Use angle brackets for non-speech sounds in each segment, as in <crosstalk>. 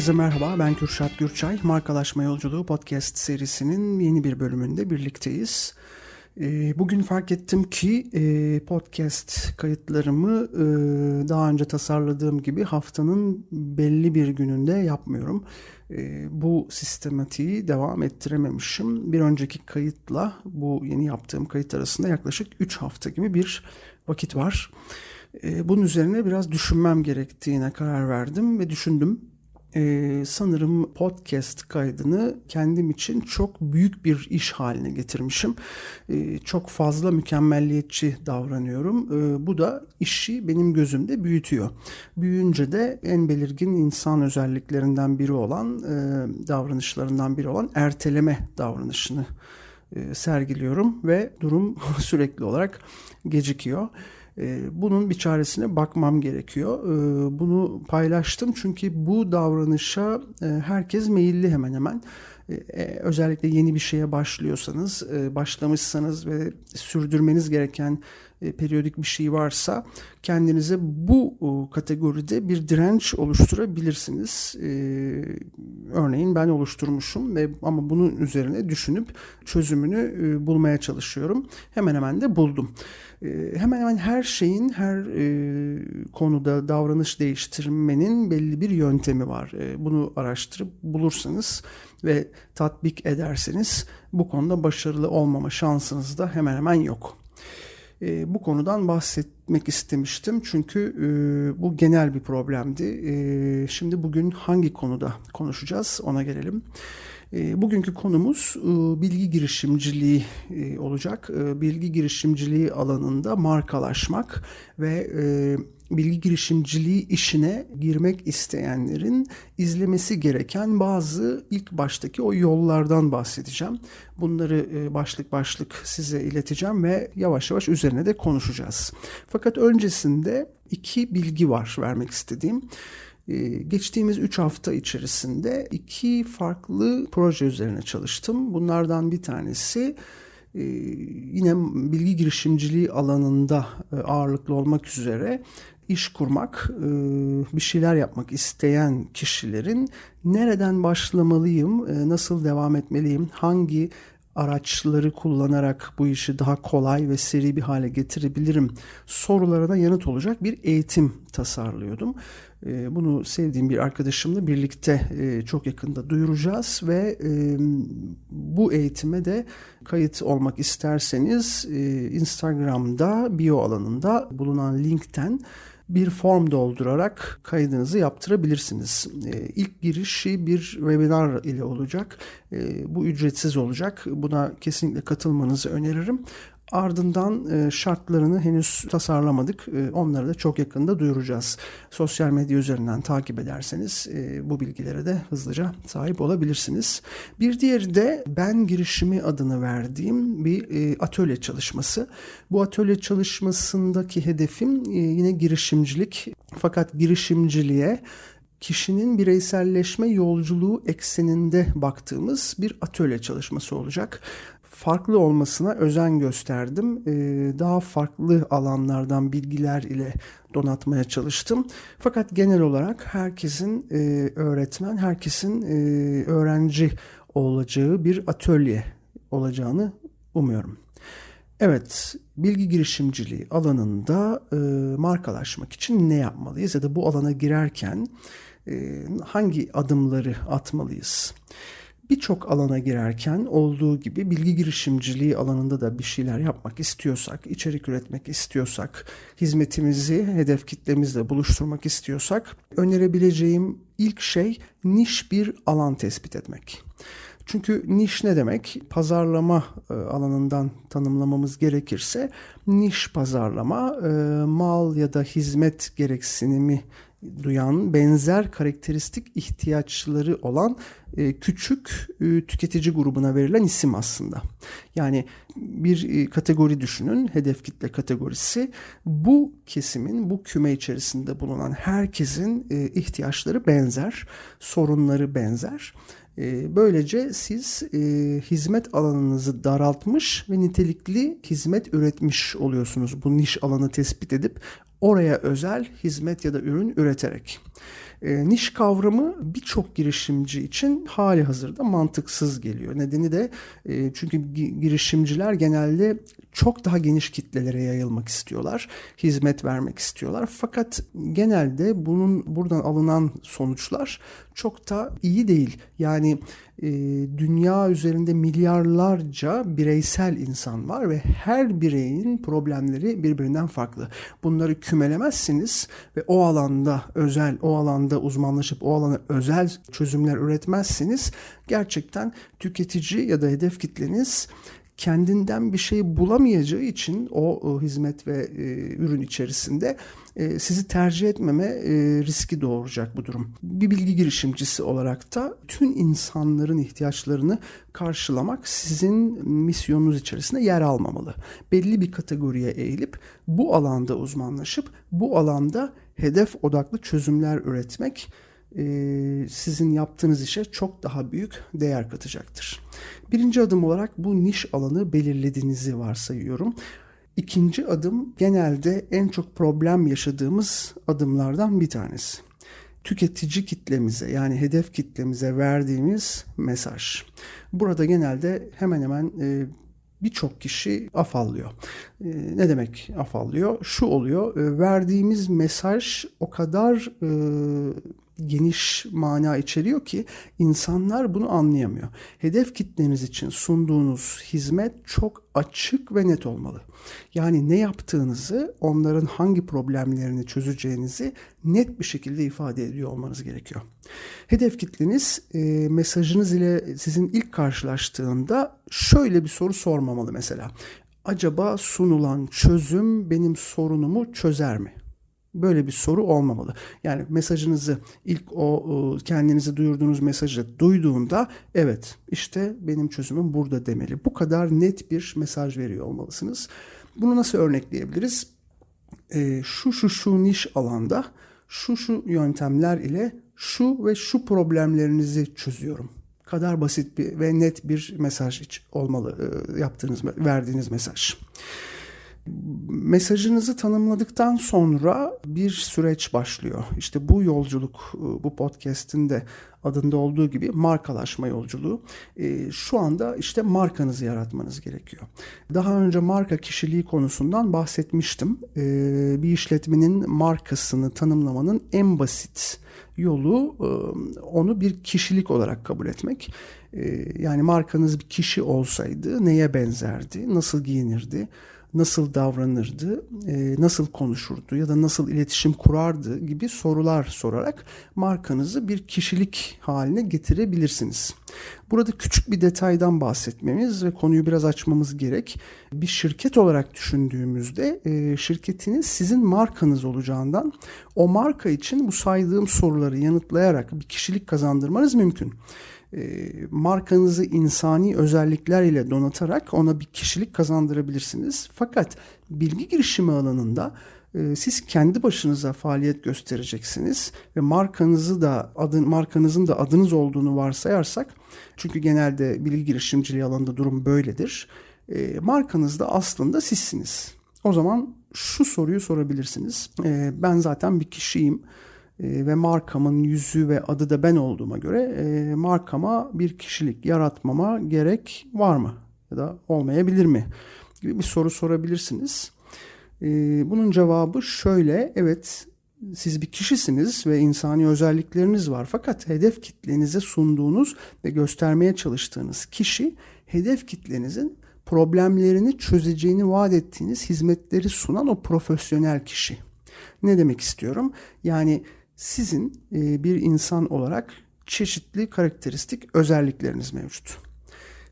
Herkese merhaba, ben Kürşat Gürçay. Markalaşma Yolculuğu podcast serisinin yeni bir bölümünde birlikteyiz. Ee, Bugün fark ettim ki e, podcast kayıtlarımı e, daha önce tasarladığım gibi haftanın belli bir gününde yapmıyorum. E, Bu sistematiği devam ettirememişim. Bir önceki kayıtla bu yeni yaptığım kayıt arasında yaklaşık 3 hafta gibi bir vakit var. Bunun üzerine biraz düşünmem gerektiğine karar verdim ve düşündüm. Ee, sanırım podcast kaydını kendim için çok büyük bir iş haline getirmişim. Ee, çok fazla mükemmelliyetçi davranıyorum. Ee, bu da işi benim gözümde büyütüyor. Büyüyünce de en belirgin insan özelliklerinden biri olan, e, davranışlarından biri olan erteleme davranışını e, sergiliyorum ve durum <laughs> sürekli olarak gecikiyor. E, Bunun bir çaresine bakmam gerekiyor. E, Bunu paylaştım çünkü bu davranışa e, herkes meyilli hemen hemen. E, Özellikle yeni bir şeye başlıyorsanız, e, başlamışsanız ve sürdürmeniz gereken e, periyodik bir şey varsa kendinize bu e, kategoride bir direnç oluşturabilirsiniz. E, Örneğin ben oluşturmuşum ve ama bunun üzerine düşünüp çözümünü bulmaya çalışıyorum. Hemen hemen de buldum. Hemen hemen her şeyin her konuda davranış değiştirmenin belli bir yöntemi var. Bunu araştırıp bulursanız ve tatbik ederseniz bu konuda başarılı olmama şansınız da hemen hemen yok. E, bu konudan bahsetmek istemiştim çünkü e, bu genel bir problemdi. E, şimdi bugün hangi konuda konuşacağız ona gelelim. Bugünkü konumuz bilgi girişimciliği olacak. Bilgi girişimciliği alanında markalaşmak ve bilgi girişimciliği işine girmek isteyenlerin izlemesi gereken bazı ilk baştaki o yollardan bahsedeceğim. Bunları e, başlık başlık size ileteceğim ve yavaş yavaş üzerine de konuşacağız. Fakat öncesinde iki bilgi var vermek istediğim. Ee, Geçtiğimiz 3 hafta içerisinde iki farklı proje üzerine çalıştım. Bunlardan bir tanesi e, yine bilgi girişimciliği alanında e, ağırlıklı olmak üzere iş kurmak, e, bir şeyler yapmak isteyen kişilerin nereden başlamalıyım, e, nasıl devam etmeliyim, hangi araçları kullanarak bu işi daha kolay ve seri bir hale getirebilirim sorularına yanıt olacak bir eğitim tasarlıyordum. E, Bunu sevdiğim bir arkadaşımla birlikte çok yakında duyuracağız ve bu eğitime de kayıt olmak isterseniz Instagram'da bio alanında bulunan linkten bir form doldurarak kaydınızı yaptırabilirsiniz. E, İlk girişi bir webinar ile olacak. E, Bu ücretsiz olacak. Buna kesinlikle katılmanızı öneririm. Ardından e, şartlarını henüz tasarlamadık. E, Onları da çok yakında duyuracağız. Sosyal medya üzerinden takip ederseniz e, bu bilgilere de hızlıca sahip olabilirsiniz. Bir diğeri de ben girişimi adını verdiğim bir atölye çalışması. Bu atölye çalışmasındaki hedefim yine girişimcilik. Fakat girişimciliğe kişinin bireyselleşme yolculuğu ekseninde baktığımız bir atölye çalışması olacak. Farklı olmasına özen gösterdim. Ee, Daha farklı alanlardan bilgiler ile donatmaya çalıştım. Fakat genel olarak herkesin e, öğretmen, herkesin e, öğrenci olacağı bir atölye olacağını umuyorum. Evet, bilgi girişimciliği alanında e, markalaşmak için ne yapmalıyız ya da bu alana girerken hangi adımları atmalıyız? Birçok alana girerken olduğu gibi bilgi girişimciliği alanında da bir şeyler yapmak istiyorsak, içerik üretmek istiyorsak, hizmetimizi hedef kitlemizle buluşturmak istiyorsak önerebileceğim ilk şey niş bir alan tespit etmek. Çünkü niş ne demek? Pazarlama e, alanından tanımlamamız gerekirse niş pazarlama e, mal ya da hizmet gereksinimi duyan benzer karakteristik ihtiyaçları olan e, küçük e, tüketici grubuna verilen isim aslında. Yani bir e, kategori düşünün, hedef kitle kategorisi. Bu kesimin, bu küme içerisinde bulunan herkesin e, ihtiyaçları benzer, sorunları benzer. E, Böylece siz e, hizmet alanınızı daraltmış ve nitelikli hizmet üretmiş oluyorsunuz. Bu niş alanı tespit edip oraya özel hizmet ya da ürün üreterek. E, niş kavramı birçok girişimci için hali hazırda mantıksız geliyor. Nedeni de e, çünkü girişimciler genelde çok daha geniş kitlelere yayılmak istiyorlar. Hizmet vermek istiyorlar. Fakat genelde bunun buradan alınan sonuçlar çok da iyi değil. Yani e, dünya üzerinde milyarlarca bireysel insan var ve her bireyin problemleri birbirinden farklı. Bunları kümelemezsiniz ve o alanda özel, o alanda uzmanlaşıp o alana özel çözümler üretmezsiniz. Gerçekten tüketici ya da hedef kitleniz kendinden bir şey bulamayacağı için o, o hizmet ve e, ürün içerisinde e, sizi tercih etmeme e, riski doğuracak bu durum. Bir bilgi girişimcisi olarak da tüm insanların ihtiyaçlarını karşılamak sizin misyonunuz içerisinde yer almamalı. Belli bir kategoriye eğilip bu alanda uzmanlaşıp bu alanda hedef odaklı çözümler üretmek e, sizin yaptığınız işe çok daha büyük değer katacaktır. Birinci adım olarak bu niş alanı belirlediğinizi varsayıyorum. İkinci adım genelde en çok problem yaşadığımız adımlardan bir tanesi. Tüketici kitlemize yani hedef kitlemize verdiğimiz mesaj. Burada genelde hemen hemen e, birçok kişi afallıyor. E, ne demek afallıyor? Şu oluyor, e, verdiğimiz mesaj o kadar e, geniş mana içeriyor ki insanlar bunu anlayamıyor. Hedef kitleniz için sunduğunuz hizmet çok açık ve net olmalı. Yani ne yaptığınızı, onların hangi problemlerini çözeceğinizi net bir şekilde ifade ediyor olmanız gerekiyor. Hedef kitleniz e, mesajınız ile sizin ilk karşılaştığında şöyle bir soru sormamalı mesela. Acaba sunulan çözüm benim sorunumu çözer mi? Böyle bir soru olmamalı. Yani mesajınızı ilk o kendinizi duyurduğunuz mesajı duyduğunda evet işte benim çözümüm burada demeli. Bu kadar net bir mesaj veriyor olmalısınız. Bunu nasıl örnekleyebiliriz? E, şu şu şu niş alanda şu şu yöntemler ile şu ve şu problemlerinizi çözüyorum. Kadar basit bir ve net bir mesaj olmalı e, yaptığınız verdiğiniz mesaj. Mesajınızı tanımladıktan sonra bir süreç başlıyor. İşte bu yolculuk, e, bu podcast'in de adında olduğu gibi markalaşma yolculuğu. E, şu anda işte markanızı yaratmanız gerekiyor. Daha önce marka kişiliği konusundan bahsetmiştim. E, bir işletmenin markasını tanımlamanın en basit yolu onu bir kişilik olarak kabul etmek. Yani markanız bir kişi olsaydı neye benzerdi, nasıl giyinirdi, nasıl davranırdı, e, nasıl konuşurdu ya da nasıl iletişim kurardı gibi sorular sorarak markanızı bir kişilik haline getirebilirsiniz. Burada küçük bir detaydan bahsetmemiz ve konuyu biraz açmamız gerek. Bir şirket olarak düşündüğümüzde e, şirketiniz sizin markanız olacağından o marka için bu saydığım soruları yanıtlayarak bir kişilik kazandırmanız mümkün markanızı insani özellikler ile donatarak ona bir kişilik kazandırabilirsiniz. Fakat bilgi girişimi alanında e, siz kendi başınıza faaliyet göstereceksiniz ve markanızı da adın markanızın da adınız olduğunu varsayarsak çünkü genelde bilgi girişimciliği alanında durum böyledir. E, markanız da aslında sizsiniz. O zaman şu soruyu sorabilirsiniz. E, ben zaten bir kişiyim ee, ve markamın yüzü ve adı da ben olduğuma göre e, markama bir kişilik yaratmama gerek var mı ya da olmayabilir mi gibi bir soru sorabilirsiniz. E, bunun cevabı şöyle evet siz bir kişisiniz ve insani özellikleriniz var fakat hedef kitlenize sunduğunuz ve göstermeye çalıştığınız kişi hedef kitlenizin problemlerini çözeceğini vaat ettiğiniz hizmetleri sunan o profesyonel kişi. Ne demek istiyorum? Yani sizin e, bir insan olarak çeşitli karakteristik özellikleriniz mevcut.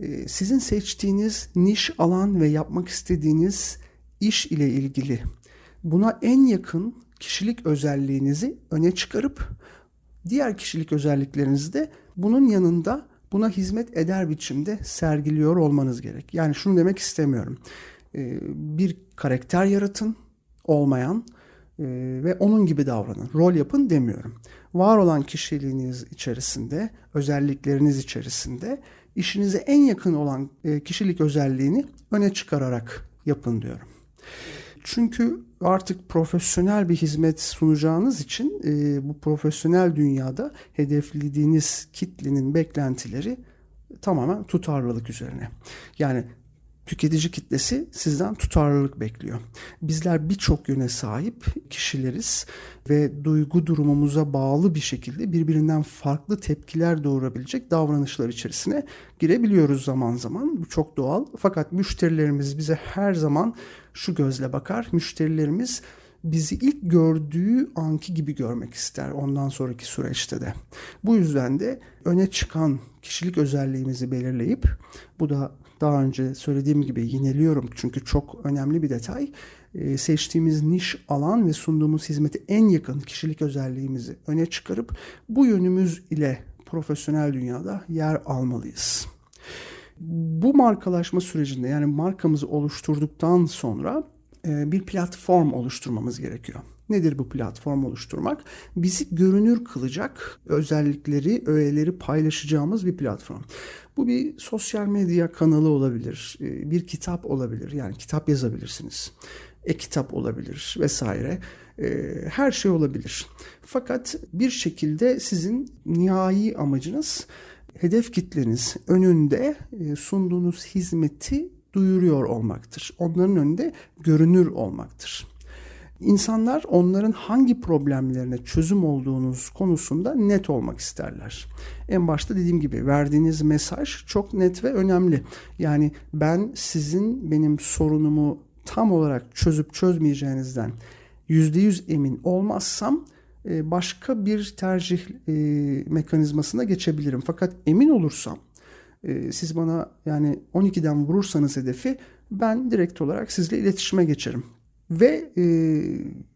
E, sizin seçtiğiniz niş alan ve yapmak istediğiniz iş ile ilgili buna en yakın kişilik özelliğinizi öne çıkarıp diğer kişilik özelliklerinizi de bunun yanında buna hizmet eder biçimde sergiliyor olmanız gerek. Yani şunu demek istemiyorum. E, bir karakter yaratın olmayan ve onun gibi davranın. Rol yapın demiyorum. Var olan kişiliğiniz içerisinde, özellikleriniz içerisinde işinize en yakın olan e, kişilik özelliğini öne çıkararak yapın diyorum. çünkü artık profesyonel bir hizmet sunacağınız için e, bu profesyonel dünyada hedeflediğiniz kitlenin beklentileri tamamen tutarlılık üzerine. Yani tüketici kitlesi sizden tutarlılık bekliyor. Bizler birçok yöne sahip kişileriz ve duygu durumumuza bağlı bir şekilde birbirinden farklı tepkiler doğurabilecek davranışlar içerisine girebiliyoruz zaman zaman. Bu çok doğal. Fakat müşterilerimiz bize her zaman şu gözle bakar. Müşterilerimiz bizi ilk gördüğü anki gibi görmek ister ondan sonraki süreçte de. Bu yüzden de öne çıkan kişilik özelliğimizi belirleyip bu da daha önce söylediğim gibi yineliyorum çünkü çok önemli bir detay. Ee, seçtiğimiz niş alan ve sunduğumuz hizmeti en yakın kişilik özelliğimizi öne çıkarıp bu yönümüz ile profesyonel dünyada yer almalıyız. Bu markalaşma sürecinde yani markamızı oluşturduktan sonra bir platform oluşturmamız gerekiyor. Nedir bu platform oluşturmak? Bizi görünür kılacak özellikleri, öğeleri paylaşacağımız bir platform. Bu bir sosyal medya kanalı olabilir, e, bir kitap olabilir. Yani kitap yazabilirsiniz. E-kitap olabilir vesaire. E, her şey olabilir. Fakat bir şekilde sizin nihai amacınız hedef kitleniz önünde sunduğunuz hizmeti duyuruyor olmaktır. Onların önünde görünür olmaktır. İnsanlar onların hangi problemlerine çözüm olduğunuz konusunda net olmak isterler. En başta dediğim gibi verdiğiniz mesaj çok net ve önemli. Yani ben sizin benim sorunumu tam olarak çözüp çözmeyeceğinizden %100 emin olmazsam e, başka bir tercih e, mekanizmasına geçebilirim. Fakat emin olursam e, siz bana yani 12'den vurursanız hedefi ben direkt olarak sizle iletişime geçerim. Ve e,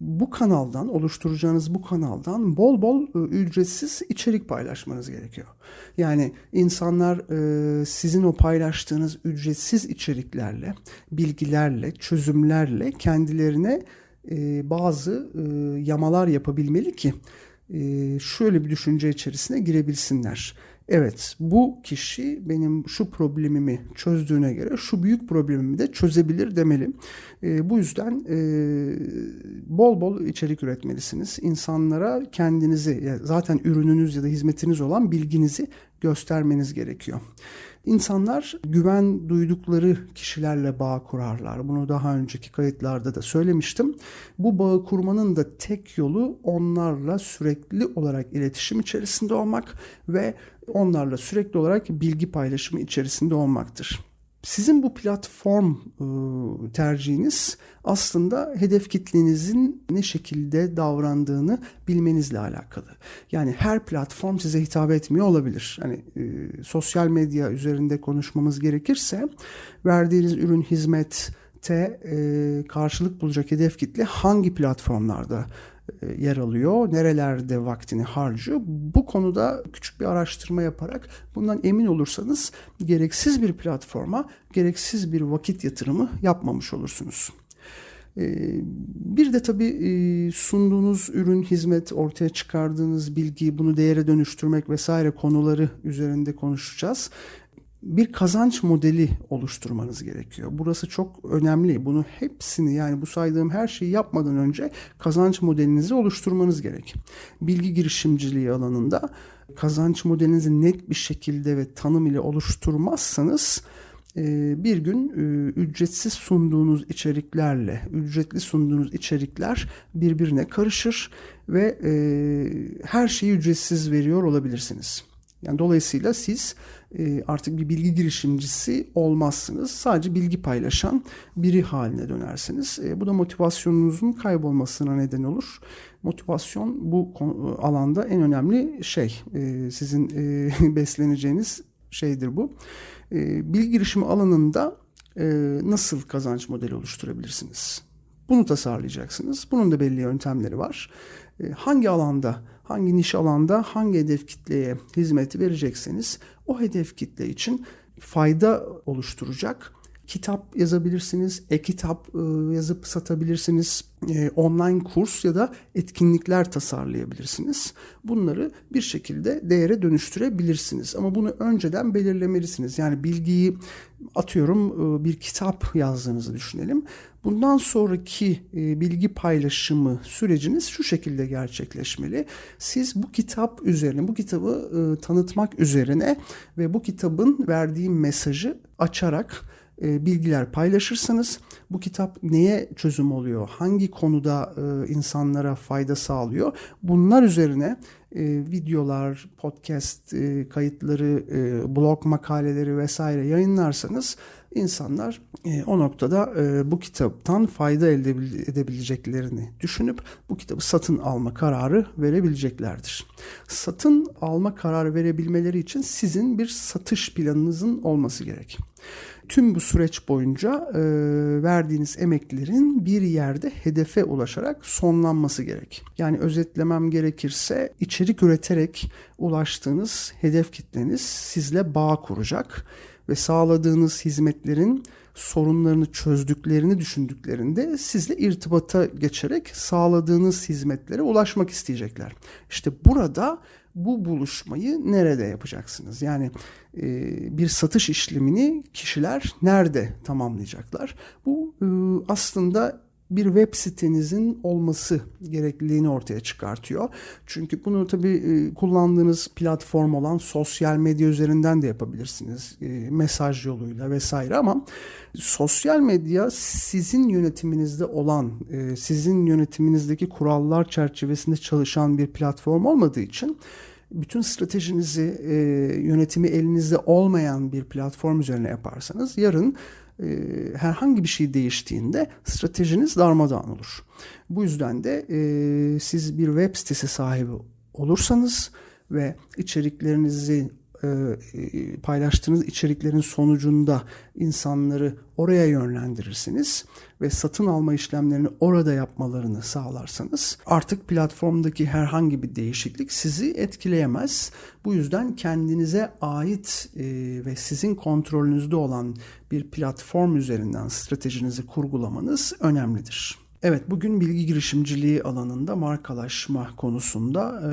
bu kanaldan, oluşturacağınız bu kanaldan bol bol e, ücretsiz içerik paylaşmanız gerekiyor. Yani insanlar e, sizin o paylaştığınız ücretsiz içeriklerle, bilgilerle, çözümlerle kendilerine e, bazı e, yamalar yapabilmeli ki e, şöyle bir düşünce içerisine girebilsinler. Evet bu kişi benim şu problemimi çözdüğüne göre şu büyük problemimi de çözebilir demeli. E, bu yüzden e, bol bol içerik üretmelisiniz. İnsanlara kendinizi zaten ürününüz ya da hizmetiniz olan bilginizi göstermeniz gerekiyor. İnsanlar güven duydukları kişilerle bağ kurarlar. Bunu daha önceki kayıtlarda da söylemiştim. Bu bağı kurmanın da tek yolu onlarla sürekli olarak iletişim içerisinde olmak ve onlarla sürekli olarak bilgi paylaşımı içerisinde olmaktır. Sizin bu platform ıı, tercihiniz aslında hedef kitlenizin ne şekilde davrandığını bilmenizle alakalı. Yani her platform size hitap etmiyor olabilir. Hani e, sosyal medya üzerinde konuşmamız gerekirse verdiğiniz ürün hizmette e, karşılık bulacak hedef kitle hangi platformlarda e, yer alıyor, nerelerde vaktini harcıyor. Bu konuda küçük bir araştırma yaparak bundan emin olursanız gereksiz bir platforma gereksiz bir vakit yatırımı yapmamış olursunuz. E, bir de tabii e, sunduğunuz ürün, hizmet, ortaya çıkardığınız bilgi, bunu değere dönüştürmek vesaire konuları üzerinde konuşacağız bir kazanç modeli oluşturmanız gerekiyor. Burası çok önemli. Bunu hepsini yani bu saydığım her şeyi yapmadan önce kazanç modelinizi oluşturmanız gerek. Bilgi girişimciliği alanında kazanç modelinizi net bir şekilde ve tanım ile oluşturmazsanız e, bir gün e, ücretsiz sunduğunuz içeriklerle ücretli sunduğunuz içerikler birbirine karışır ve e, her şeyi ücretsiz veriyor olabilirsiniz. Yani dolayısıyla siz artık bir bilgi girişimcisi olmazsınız. Sadece bilgi paylaşan biri haline dönersiniz. E, bu da motivasyonunuzun kaybolmasına neden olur. Motivasyon bu alanda en önemli şey. E, sizin <laughs> besleneceğiniz şeydir bu. Bilgi girişimi alanında nasıl kazanç modeli oluşturabilirsiniz? Bunu tasarlayacaksınız. Bunun da belli yöntemleri var. Hangi alanda hangi niş alanda hangi hedef kitleye hizmet verecekseniz o hedef kitle için fayda oluşturacak kitap yazabilirsiniz, e-kitap e, yazıp satabilirsiniz, e, online kurs ya da etkinlikler tasarlayabilirsiniz. Bunları bir şekilde değere dönüştürebilirsiniz. Ama bunu önceden belirlemelisiniz. Yani bilgiyi atıyorum e, bir kitap yazdığınızı düşünelim. Bundan sonraki bilgi paylaşımı süreciniz şu şekilde gerçekleşmeli. Siz bu kitap üzerine, bu kitabı tanıtmak üzerine ve bu kitabın verdiği mesajı açarak bilgiler paylaşırsanız bu kitap neye çözüm oluyor, hangi konuda e, insanlara fayda sağlıyor? Bunlar üzerine e, videolar, podcast e, kayıtları, e, blog makaleleri vesaire yayınlarsanız insanlar e, o noktada e, bu kitaptan fayda elde edebileceklerini düşünüp bu kitabı satın alma kararı verebileceklerdir. Satın alma kararı verebilmeleri için sizin bir satış planınızın olması gerek tüm bu süreç boyunca e, verdiğiniz emeklerin bir yerde hedefe ulaşarak sonlanması gerek. Yani özetlemem gerekirse içerik üreterek ulaştığınız hedef kitleniz sizle bağ kuracak ve sağladığınız hizmetlerin sorunlarını çözdüklerini düşündüklerinde sizle irtibata geçerek sağladığınız hizmetlere ulaşmak isteyecekler. İşte burada bu buluşmayı nerede yapacaksınız? Yani e, bir satış işlemini kişiler nerede tamamlayacaklar? Bu e, aslında bir web sitenizin olması gerekliliğini ortaya çıkartıyor. Çünkü bunu tabii e, kullandığınız platform olan sosyal medya üzerinden de yapabilirsiniz. E, mesaj yoluyla vesaire ama sosyal medya sizin yönetiminizde olan, e, sizin yönetiminizdeki kurallar çerçevesinde çalışan bir platform olmadığı için bütün stratejinizi yönetimi elinizde olmayan bir platform üzerine yaparsanız yarın e, herhangi bir şey değiştiğinde stratejiniz darmadağın olur. Bu yüzden de e, siz bir web sitesi sahibi olursanız ve içeriklerinizi e, paylaştığınız içeriklerin sonucunda insanları oraya yönlendirirsiniz ve satın alma işlemlerini orada yapmalarını sağlarsanız artık platformdaki herhangi bir değişiklik sizi etkileyemez. Bu yüzden kendinize ait e, ve sizin kontrolünüzde olan bir platform üzerinden stratejinizi kurgulamanız önemlidir. Evet bugün bilgi girişimciliği alanında markalaşma konusunda e,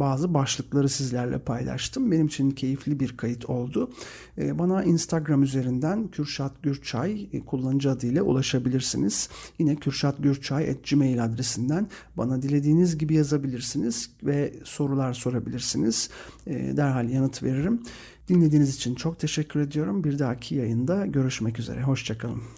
bazı başlıkları sizlerle paylaştım. Benim için keyifli bir kayıt oldu. E, bana Instagram üzerinden Kürşat Gürçay e, kullanıcı adıyla ulaşabilirsiniz. Yine Kürşat Gürçay at gmail adresinden bana dilediğiniz gibi yazabilirsiniz ve sorular sorabilirsiniz. E, derhal yanıt veririm. Dinlediğiniz için çok teşekkür ediyorum. Bir dahaki yayında görüşmek üzere. Hoşçakalın.